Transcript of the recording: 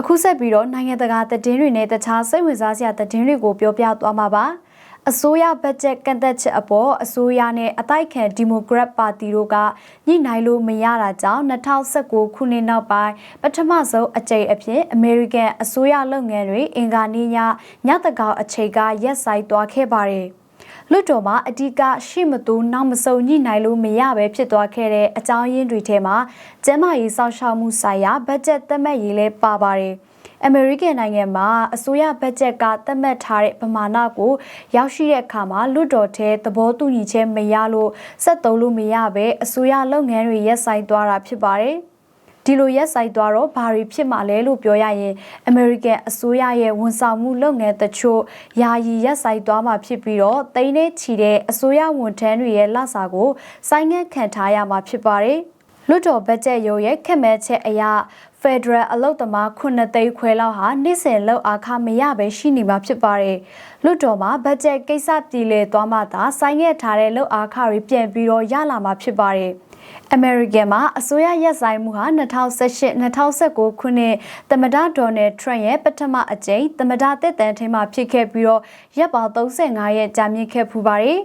အခုဆက်ပြီးတော့နိုင်ငံတကာသတင်းတွေနဲ့တခြားစိတ်ဝင်စားစရာသတင်းတွေကိုပြောပြသွားမှာပါအစိုးရဘတ်ဂျက်ကန့်သက်ချက်အပေါ်အစိုးရနဲ့အတိုက်ခံဒီမိုကရက်ပါတီတို့ကညှိနှိုင်းလို့မရတာကြောင့်2019ခုနှစ်နောက်ပိုင်းပထမဆုံးအကြိမ်အဖြစ်အမေရိကန်အစိုးရလုပ်ငန်းတွေအင်ကာနေညညတကောင်အချိန်ကရက်ဆိုင်သွားခဲ့ပါတယ် လွတ်တော်မှာအဓိကရှိမသူနောက်မစုံညှိနှိုင်းလို့မရပဲဖြစ်သွားခဲ့တဲ့အကြောင်းရင်းတွေထဲမှာကျန်းမာရေးစောင့်ရှောက်မှုဆိုင်ရာဘတ်ဂျက်သတ်မှတ်ရေးလဲပါပါတယ်။အမေရိကန်နိုင်ငံမှာအစိုးရဘတ်ဂျက်ကသတ်မှတ်ထားတဲ့ပမာဏကိုရောက်ရှိတဲ့အခါမှာလွတ်တော်ထဲသဘောတူညီချက်မရလို့ဆက်သုံးလို့မရပဲအစိုးရလုပ်ငန်းတွေရက်ဆိုင်သွားတာဖြစ်ပါတယ်။ ဒီလိုရက်ဆိုင်သွားတော့ဘာတွေဖြစ်မှာလဲလို့ပြောရရင်အမေရိကန်အစိုးရရဲ့ဝန်ဆောင်မှုလုပ်ငန်းတချို့ယာယီရက်ဆိုင်သွားမှာဖြစ်ပြီးတော့တိန်းနဲ့ချီတဲ့အစိုးရဝန်ထမ်းတွေရဲ့လစာကိုစိုင်းငံ့ခံထားရမှာဖြစ်ပါတယ်။လွတ်တော်ဘတ်ဂျက်ရုံးရဲ့ခက်မဲချက်အရ Federal အလုပ်သမား9သိန်းခွဲလောက်ဟာနေ့စဉ်လောက်အားခမရပဲရှိနေမှာဖြစ်ပါတယ်။လွတ်တော်မှာဘတ်ဂျက်ကိစ္စပြည်လေသွားမှသာစိုင်းငဲ့ထားတဲ့လောက်အားခတွေပြန်ပြီးတော့ရလာမှာဖြစ်ပါတယ်။ American မှာအစိုးရရက်ဆိုင်မှုဟာ2018-2019ခုနှစ်သမ္မတဒေါ်နယ်ထရန့်ရဲ့ပထမအကြိမ်သမ္မတတက်တန်းထင်းမှာဖြစ်ခဲ့ပြီးတော့ရက်ပေါင်း35ရက်ကြာမြင့်ခဲ့ဖူးပါတယ်